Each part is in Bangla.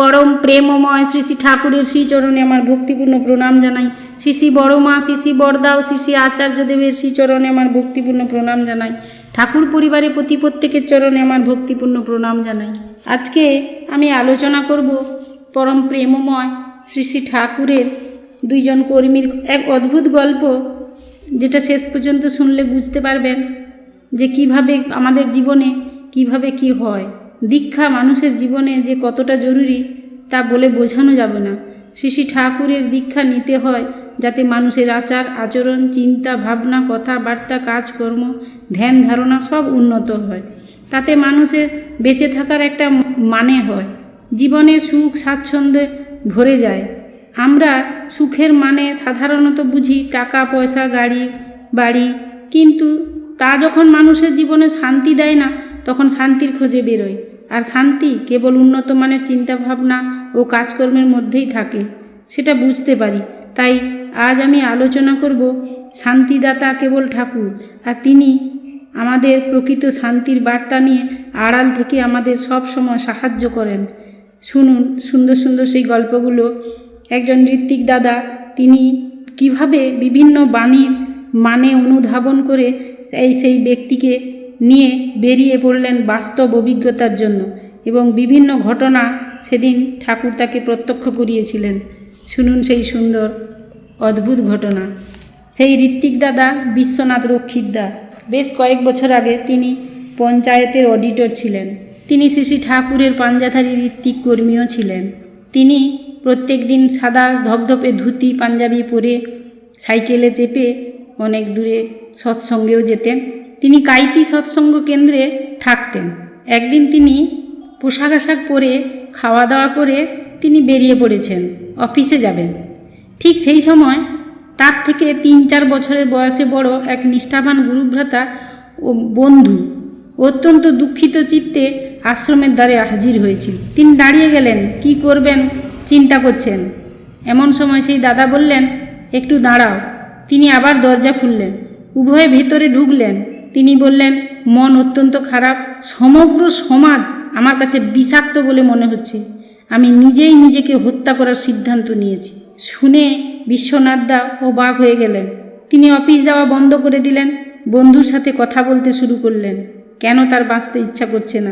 পরম প্রেমময় শ্রী শ্রী ঠাকুরের শ্রীচরণে আমার ভক্তিপূর্ণ প্রণাম জানাই। শ্রী শ্রী বড় মা শ্রী শ্রী বরদা ও শ্রী শ্রী আচার্যদেবের শ্রীচরণে আমার ভক্তিপূর্ণ প্রণাম জানাই। ঠাকুর পরিবারের প্রতি প্রত্যেকের চরণে আমার ভক্তিপূর্ণ প্রণাম জানাই। আজকে আমি আলোচনা করব পরম প্রেমময় শ্রী শ্রী ঠাকুরের দুইজন কর্মীর এক অদ্ভুত গল্প, যেটা শেষ পর্যন্ত শুনলে বুঝতে পারবেন যে কীভাবে আমাদের জীবনে কীভাবে কি হয়। দীক্ষা মানুষের জীবনে যে কতটা জরুরি তা বলে বোঝানো যাবে না। শ্রী ঠাকুরের দীক্ষা নিতে হয় যাতে মানুষের আচার, আচরণ, চিন্তা, ভাবনা, কথাবার্তা, কাজকর্ম, ধ্যান, ধারণা সব উন্নত হয়। তাতে মানুষের বেঁচে থাকার একটা মানে হয়। জীবনে সুখ, স্বাচ্ছন্দ্যে ভরে যায়। আমরা সুখের মানে সাধারণত বুঝি টাকা, পয়সা, গাড়ি, বাড়ি, কিন্তু তা যখন মানুষের জীবনে শান্তি দেয় না, তখন শান্তির খোঁজে বেরোয়। আর শান্তি কেবল উন্নত মানের চিন্তাভাবনা ও কাজকর্মের মধ্যেই থাকে। সেটা বুঝতে পারি। তাই আজ আমি আলোচনা করব শান্তিদাতা কেবল ঠাকুর আর তিনি আমাদের প্রকৃত শান্তির বার্তা নিয়ে আড়াল থেকে আমাদের সব সময় সাহায্য করেন। শুনুন, সুন্দর সুন্দর সেই গল্পগুলো। একজন ঋত্বিক দাদা, তিনি কীভাবে বিভিন্ন বাণীর মানে অনুধাবন করে এই সেই ব্যক্তিকে নিয়ে বেরিয়ে পড়লেন বাস্তব অভিজ্ঞতার জন্য এবং বিভিন্ন ঘটনা সেদিন ঠাকুর তাকে প্রত্যক্ষ করিয়েছিলেন। শুনুন সেই সুন্দর, অদ্ভুত ঘটনা। সেই ঋত্বিক দাদা, বিশ্বনাথ রক্ষিতদা বেশ কয়েক বছর আগে তিনি পঞ্চায়েতের অডিটর ছিলেন। তিনি শ্রী শ্রী ঠাকুরের পাঞ্জাধারী ঋত্বিক কর্মীও ছিলেন। তিনি প্রত্যেক দিন সাদা ধপধপে ধুতি, পাঞ্জাবি পরে সাইকেলে চেপে অনেক দূরে সৎসঙ্গেও যেতেন। তিনি কাইতি সৎসঙ্গ কেন্দ্রে থাকতেন। একদিন তিনি পোশাক আশাক পরে খাওয়া দাওয়া করে তিনি বেরিয়ে পড়েছেন, অফিসে যাবেন। ঠিক সেই সময় তার থেকে তিন চার বছরের বয়সে বড় এক নিষ্ঠাবান গুরুভ্রাতা ও বন্ধু অত্যন্ত দুঃখিত চিত্তে আশ্রমের দ্বারে হাজির হয়েছিল। তিনি দাঁড়িয়ে গেলেন, কি করবেন? চিন্তা করছেন? এমন সময় সেই দাদা বললেন, একটু দাঁড়াও। তিনি আবার দরজা খুললেন, উভয়ে ভেতরে ঢুকলেন। তিনি বললেন, মন অত্যন্ত খারাপ। সমগ্র সমাজ আমার কাছে বিষাক্ত বলে মনে হচ্ছে। আমি নিজেই নিজেকে হত্যা করার সিদ্ধান্ত নিয়েছি। শুনে বিশ্বনাথদা ও বাঘ হয়ে গেলেন। তিনি অফিস যাওয়া বন্ধ করে দিলেন। বন্ধুর সাথে কথা বলতে শুরু করলেন। কেন তার বাঁচতে ইচ্ছা করছে না?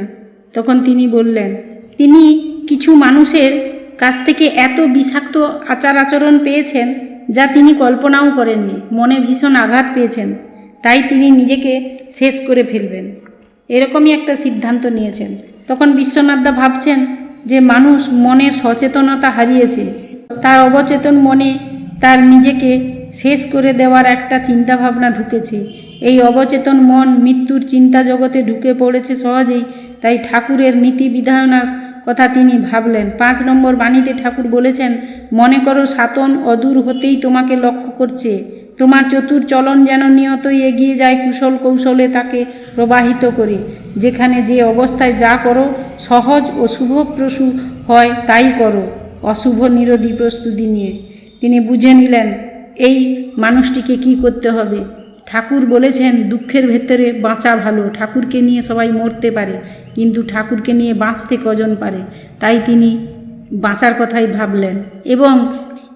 তখন তিনি বললেন, তিনি কিছু মানুষের কাছ থেকে এত বিষাক্ত আচার আচরণ পেয়েছেন যা তিনি কল্পনাও করেননি। মনে ভীষণ আঘাত পেয়েছেন। তাই তিনি নিজেকে শেষ করে ফেলবেন। এরকমই একটা সিদ্ধান্ত নিয়েছেন। তখন বিশ্বনাথদা ভাবছেন যে মানুষ মনে সচেতনতা হারিয়েছে। তার অবচেতন মনে তার নিজেকে শেষ করে দেওয়ার একটা চিন্তাভাবনা ঢুকেছে। এই অবচেতন মন মৃত্যুর চিন্তা জগতে ঢুকে পড়েছে সহজেই, তাই ঠাকুরের নীতি বিধায়নার কথা তিনি ভাবলেন। পাঁচ নম্বর বাণীতে ঠাকুর বলেছেন, মনে করো, সাতন অদূর হতেই তোমাকে লক্ষ্য করছে। তোমার চতুর চলন যেন নিয়তই এগিয়ে যায় কুশল কৌশলে তাকে প্রবাহিত করে। যেখানে যে অবস্থায় যা করো, সহজ ও শুভপ্রসূ হয় তাই করো, অশুভ নিরোধী প্রস্তুতি নিয়ে। তিনি বুঝে নিলেন, এই মানুষটিকে কি করতে হবে? ঠাকুর বলেছেন, দুঃখের ভেতরে বাঁচা ভালো। ঠাকুরকে নিয়ে সবাই মরতে পারে, কিন্তু ঠাকুরকে নিয়ে বাঁচতে কজন পারে? তাই তিনি বাঁচার কথাই ভাবলেন। এবং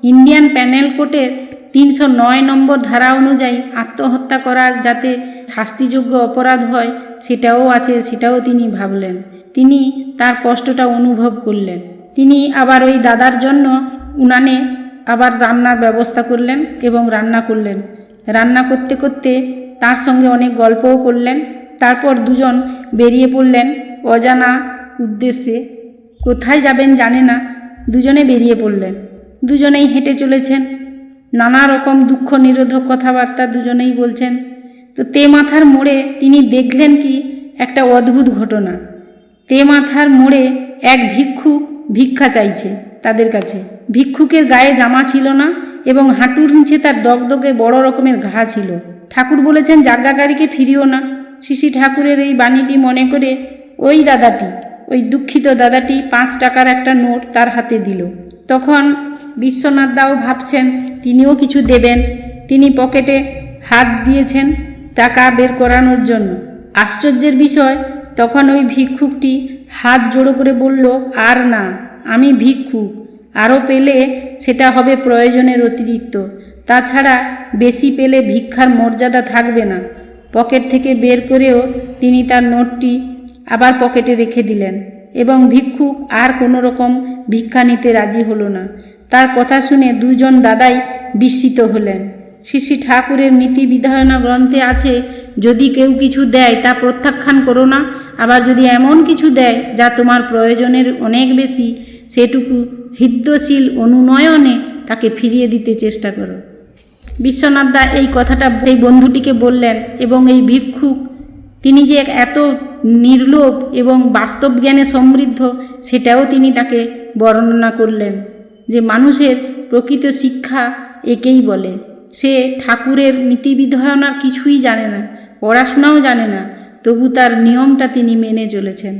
ইন্ডিয়ান প্যানেল কোর্টের তিনশো নয় নম্বর ধারা অনুযায়ী আত্মহত্যা করার যাতে শাস্তিযোগ্য অপরাধ হয়, সেটাও আছে, সেটাও তিনি ভাবলেন। তিনি তার কষ্টটা অনুভব করলেন। তিনি আবার ওই দাদার জন্য উনানে আবার রান্নার ব্যবস্থা করলেন এবং রান্না করলেন। রান্না করতে করতে তার সঙ্গে অনেক গল্পও করলেন। তারপর দুজন বেরিয়ে পড়লেন অজানা উদ্দেশ্যে। কোথায় যাবেন জানে না, দুজনে বেরিয়ে পড়লেন। দুজনেই হেঁটে চলেছেন। নানা রকম দুঃখ নিরোধক কথাবার্তা দুজনেই বলছেন। তো তে মাথার মোড়ে তিনি দেখলেন কি একটা অদ্ভুত ঘটনা। তে মাথার মোড়ে এক ভিক্ষুক ভিক্ষা চাইছে তাদের কাছে। ভিক্ষুকের গায়ে জামা ছিল না এবং হাঁটুর নিচে তার দগদগে বড় রকমের ঘা ছিল। ঠাকুর বলেছেন যাজ্ঞাকারীকে ফিরিও না। শিশি ঠাকুরের এই বাণীটি মনে করে ওই দাদাটি, ওই দুঃখিত দাদাটি পাঁচ টাকার একটা নোট তার হাতে দিল। তখন বিশ্বনাথ দাও ভাবছেন, তিনিও কিছু দেবেন। তিনি পকেটে হাত দিয়েছেন টাকা বের করানোর জন্য। আশ্চর্যের বিষয়, তখন ওই ভিক্ষুকটি হাত জোড়ো করে বলল, আর না, আমি ভিক্ষুক। আরও পেলে সেটা হবে প্রয়োজনের অতিরিক্ত। তাছাড়া বেশি পেলে ভিক্ষার মর্যাদা থাকবে না। পকেট থেকে বের করেও তিনি তার নোটটি আবার পকেটে রেখে দিলেন। এবং ভিক্ষুক আর কোনো রকম ভিক্ষা নিতে রাজি হলো না। তার কথা শুনে দুজন দাদাই বিস্মিত হলেন। শ্রী শ্রী ঠাকুরের নীতি বিধায়না গ্রন্থে আছে, যদি কেউ কিছু দেয় তা প্রত্যাখ্যান করো না, আবার যদি এমন কিছু দেয় যা তোমার প্রয়োজনের অনেক বেশি, সেটুকু হৃদ্যশীল অনুনয়নে তাকে ফিরিয়ে দিতে চেষ্টা করো। বিশ্বনাথ দা এই কথাটা এই বন্ধুটিকে বললেন, এবং এই ভিক্ষুক, তিনি যে এত নির্লোভ এবং বাস্তব জ্ঞানে সমৃদ্ধ, সেটাও তিনি তাকে বর্ণনা করলেন। যে মানুষের প্রকৃত শিক্ষা একেই বলে। সে ঠাকুরের নীতিবিধায়নার কিছুই জানে না, পড়াশোনাও জানে না, তবু তার নিয়মটা তিনি মেনে চলেছেন।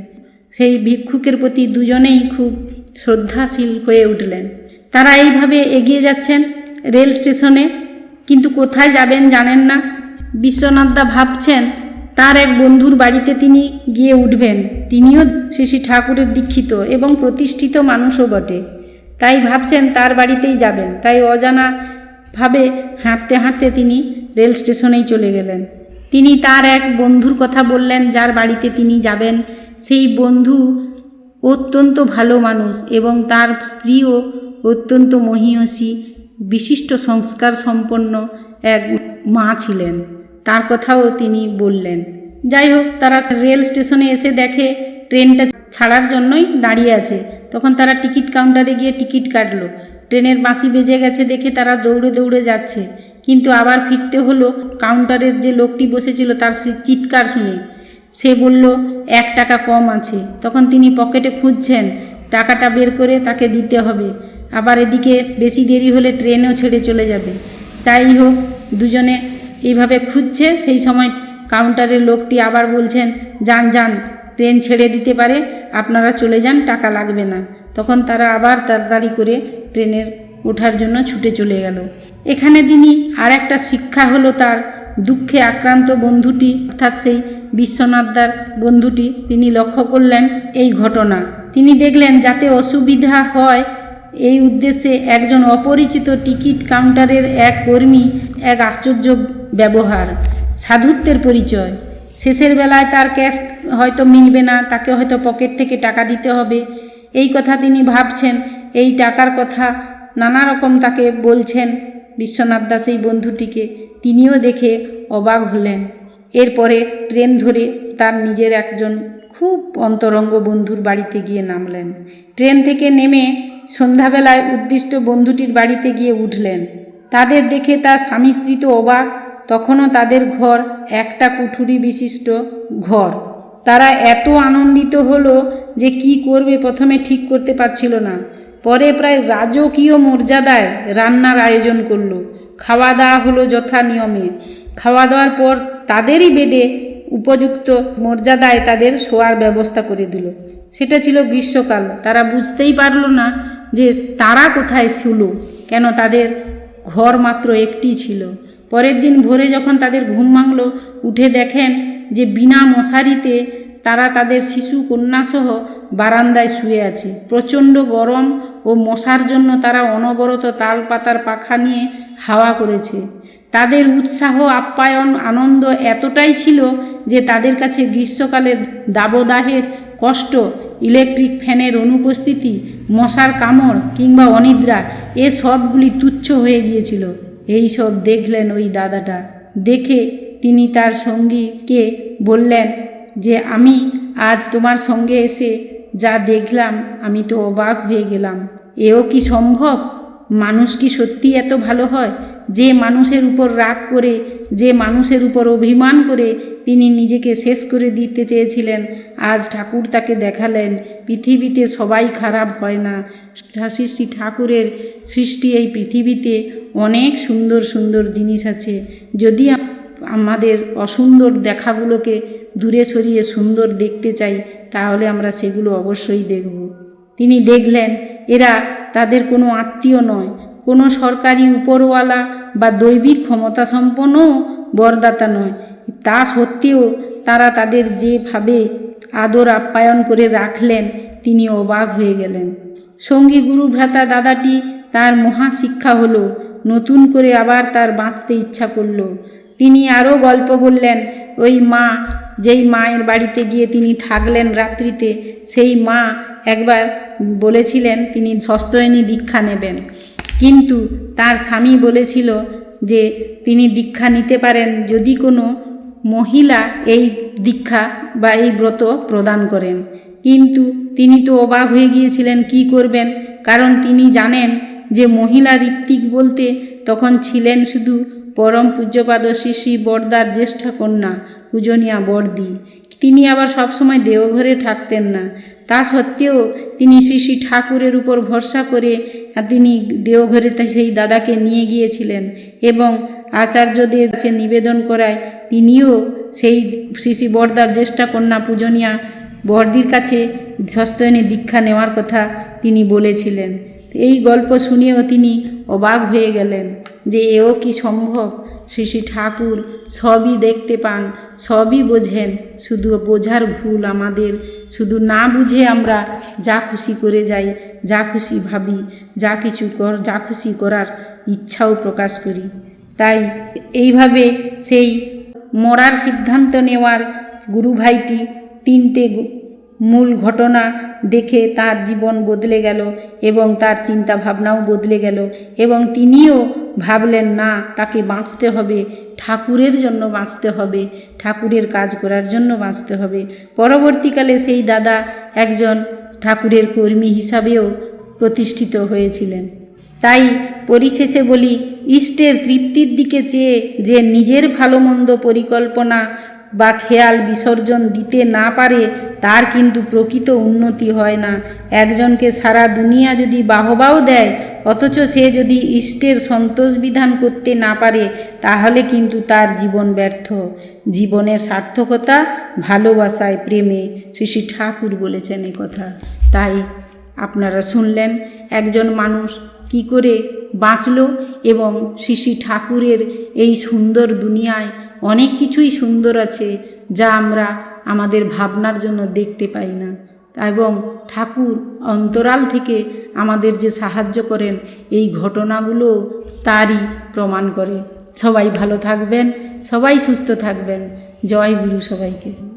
সেই ভিক্ষুকের প্রতি দুজনেই খুব শ্রদ্ধাশীল হয়ে উঠলেন। তারা এইভাবে এগিয়ে যাচ্ছেন রেল স্টেশনে, কিন্তু কোথায় যাবেন জানেন না। বিশ্বনাথদা ভাবছেন, তার এক বন্ধুর বাড়িতে তিনি গিয়ে উঠবেন। তিনিও শ্রী ঠাকুরের দীক্ষিত এবং প্রতিষ্ঠিত মানুষও বটে। তাই ভাবছেন তার বাড়িতেই যাবেন। তাই অজানা ভাবে হাঁটতে হাঁটতে তিনি রেল স্টেশনেই চলে গেলেন। তিনি তার এক বন্ধুর কথা বললেন, যার বাড়িতে তিনি যাবেন। সেই বন্ধু অত্যন্ত ভালো মানুষ এবং তার স্ত্রীও অত্যন্ত মহীয়সী, বিশিষ্ট সংস্কার সম্পন্ন এক মা ছিলেন। তার কথাও তিনি বললেন। যাই হোক, তারা রেল স্টেশনে এসে দেখে ট্রেনটা ছাড়ার জন্যই দাঁড়িয়ে আছে। তখন তারা টিকিট কাউন্টারে গিয়ে টিকিট কাটলো। ট্রেনের বাঁশি বেজে গেছে দেখে তারা দৌড়ে দৌড়ে যাচ্ছে। কিন্তু আবার ফিরতে হলো কাউন্টারের যে লোকটি বসেছিল তার চিৎকার শুনে। সে বলল, এক টাকা কম আছে। তখন তিনি পকেটে খুঁজছেন, টাকাটা বের করে তাকে দিতে হবে। আবার এদিকে বেশি দেরি হলে ট্রেনও ছেড়ে চলে যাবে। তাই হোক, দুজনে এইভাবে খুঁজছে। সেই সময় কাউন্টারের লোকটি আবার বলছেন, যান যান। ট্রেন ছেড়ে দিতে পারে, আপনারা চলে যান, টাকা লাগবে না। তখন তারা আবার তাড়াতাড়ি করে ট্রেনের ওঠার জন্য ছুটে চলে গেল। এখানে তিনি আর একটা শিক্ষা হলো তার, দুঃখে আক্রান্ত বন্ধুটি, অর্থাৎ সেই বিশ্বনাথদার বন্ধুটি, তিনি লক্ষ্য করলেন এই ঘটনা। তিনি দেখলেন যাতে অসুবিধা হয়, এই উদ্দেশ্যে একজন অপরিচিত টিকিট কাউন্টারের এক কর্মী, এক আশ্চর্য ব্যবহার, সাধুত্বের পরিচয়। শেষের বেলায় তার ক্যাশ হয়তো মিলবে না, তাকে হয়তো পকেট থেকে টাকা দিতে হবে। এই কথা তিনি ভাবছেন, এই টাকার কথা নানা রকম তাকে বলছেন বিশ্বনাথ দাস এই বন্ধুটিকে। তিনিও দেখে অবাক হলেন। এরপরে ট্রেন ধরে তার নিজের একজন খুব অন্তরঙ্গ বন্ধুর বাড়িতে গিয়ে নামলেন। ট্রেন থেকে নেমে সন্ধ্যাবেলায় উদ্দিষ্ট বন্ধুটির বাড়িতে গিয়ে উঠলেন। তাদের দেখে তার স্বামী স্ত্রী তো অবাক, তখনও তাদের ঘর একটা কুঠুরি বিশিষ্ট ঘর। তারা এত আনন্দিত হলো যে কি করবে প্রথমে ঠিক করতে পারছিল না। পরে প্রায় রাজকীয় মর্যাদায় রান্নার আয়োজন করল। খাওয়া দাওয়া হলো যথা নিয়মে। খাওয়া দাওয়ার পর তাদেরই বেডে উপযুক্ত মর্যাদায় তাদের শোয়ার ব্যবস্থা করে দিল। সেটা ছিল গ্রীষ্মকাল। তারা বুঝতেই পারল না যে তারা কোথায় ছিল। কেন তাদের ঘর মাত্র একটি ছিল। পরের দিন ভোরে যখন তাদের ঘুম ভাঙল, উঠে দেখেন যে বিনা মশারিতে তারা তাদের শিশু কন্যাসহ বারান্দায় শুয়ে আছে। প্রচণ্ড গরম ও মশার জন্য তারা অনবরত তাল পাতার পাখা নিয়ে হাওয়া করেছে। তাদের উৎসাহ, আপ্যায়ন, আনন্দ এতটাই ছিল যে তাদের কাছে গ্রীষ্মকালের দাবদাহের কষ্ট, ইলেকট্রিক ফ্যানের অনুপস্থিতি, মশার কামড় কিংবা অনিদ্রা, এ সবগুলি তুচ্ছ হয়ে গিয়েছিল। এই সব দেখলেন ওই দাদাটা। দেখে তিনি তার সঙ্গীকে বললেন যে, আমি আজ তোমার সঙ্গে এসে যা দেখলাম, আমি তো অবাক হয়ে গেলাম। এও কি সম্ভব? মানুষ কি সত্যি এত ভালো হয়? যে মানুষের উপর রাগ করে, যে মানুষের উপর অভিমান করে তিনি নিজেকে শেষ করে দিতে চেয়েছিলেন। আজ ঠাকুর তাকে দেখালেন, পৃথিবীতে সবাই খারাপ হয় না। শ্রী শ্রী ঠাকুরের সৃষ্টি এই পৃথিবীতে অনেক সুন্দর সুন্দর জিনিস আছে। যদি আমাদের অসুন্দর দেখাগুলোকে দূরে সরিয়ে সুন্দর দেখতে চাই, তাহলে আমরা সেগুলো অবশ্যই দেখব। তিনি দেখলেন, এরা তাদের কোনো আত্মীয় নয়। কোনো সরকারি উপরওয়ালা বা দৈবিক ক্ষমতা সম্পন্ন বরদাতা নয়। তা সত্ত্বেও তারা তাদের যেভাবে আদর আপ্যায়ন করে রাখলেন, তিনি অবাক হয়ে গেলেন। সঙ্গী গুরু ভ্রাতা দাদাটি তার মহা শিক্ষা হলো, নতুন করে আবার তার বাঁচতে ইচ্ছা করল। তিনি আরও গল্প বললেন, ওই মা, যেই মায়ের বাড়িতে গিয়ে তিনি থাকলেন রাত্রিতে, সেই মা একবার বলেছিলেন তিনি সস্তয়নী দীক্ষা নেবেন। কিন্তু তার স্বামী বলেছিল যে তিনি দীক্ষা নিতে পারেন যদি কোনো মহিলা এই দীক্ষা বা এই ব্রত প্রদান করেন। কিন্তু তিনি তো অবাক হয়ে গিয়েছিলেন, কি করবেন? কারণ তিনি জানেন যে মহিলা ঋত্বিক বলতে তখন ছিলেন শুধু পরম পূজ্যপাদ শ্রী শ্রী বরদার জ্যেষ্ঠা কন্যা, পূজনীয়া বর্দি। তিনি আবার সবসময় দেওঘরে থাকতেন না। তা সত্ত্বেও তিনি শ্রী শ্রী ঠাকুরের উপর ভরসা করে তিনি দেওঘরে সেই দাদাকে নিয়ে গিয়েছিলেন এবং আচার্যদের কাছে নিবেদন করায় তিনিও সেই শ্রী শ্রী বরদার জ্যেষ্ঠা কন্যা, পূজনীয়া বর্দির কাছে সস্তয়নী দীক্ষা নেওয়ার কথা তিনি বলেছিলেন। এই গল্প শুনেও তিনি অবাক হয়ে গেলেন। যে এও কি সম্ভব? শ্রী শ্রী ঠাকুর সবই দেখতে পান, সবই বোঝেন। শুধু বোঝার ভুল আমাদের, শুধু না বুঝে আমরা যা খুশি করে যাই, যা খুশি ভাবি, যা কিছু কর, যা খুশি করার ইচ্ছাও প্রকাশ করি। তাই এইভাবে সেই মরার সিদ্ধান্ত নেওয়ার গুরু ভাইটি তিনটে মূল ঘটনা দেখে তার জীবন বদলে গেল এবং তার চিন্তা ভাবনাও বদলে গেল এবং তিনিও ভাবলেন, না, তাকে বাঁচতে হবে, ঠাকুরের জন্য বাঁচতে হবে, ঠাকুরের কাজ করার জন্য বাঁচতে হবে। পরবর্তীকালে সেই দাদা একজন ঠাকুরের কর্মী হিসাবেও প্রতিষ্ঠিত হয়েছিলেন। তাই পরিশেষে বলি, ইষ্টের তৃপ্তির দিকে চেয়ে যে নিজের ভালো মন্দ পরিকল্পনা বা খেয়াল বিসর্জন দিতে না পারে, তার কিন্তু প্রকৃত উন্নতি হয় না। একজনকে সারা দুনিয়া যদি বাহবাও দেয়, অথচ সে যদি ইষ্টের সন্তোষ বিধান করতে না পারে, তাহলে কিন্তু তার জীবন ব্যর্থ। জীবনের সার্থকতা, ভালোবাসায় প্রেমে। শ্রী শ্রী ঠাকুর বলেছেন কথা। তাই আপনারা শুনলেন, একজন মানুষ কি করে বাঁচল এবং শ্রী ঠাকুরের এই সুন্দর দুনিয়ায় অনেক কিছুই সুন্দর আছে যা আমরা আমাদের ভাবনার জন্য দেখতে পাই না। এবং ঠাকুর অন্তরাল থেকে আমাদের যে সাহায্য করেন, এই ঘটনাগুলো তারই প্রমাণ করে। সবাই ভালো থাকবেন, সবাই সুস্থ থাকবেন। জয় গুরু সবাইকে।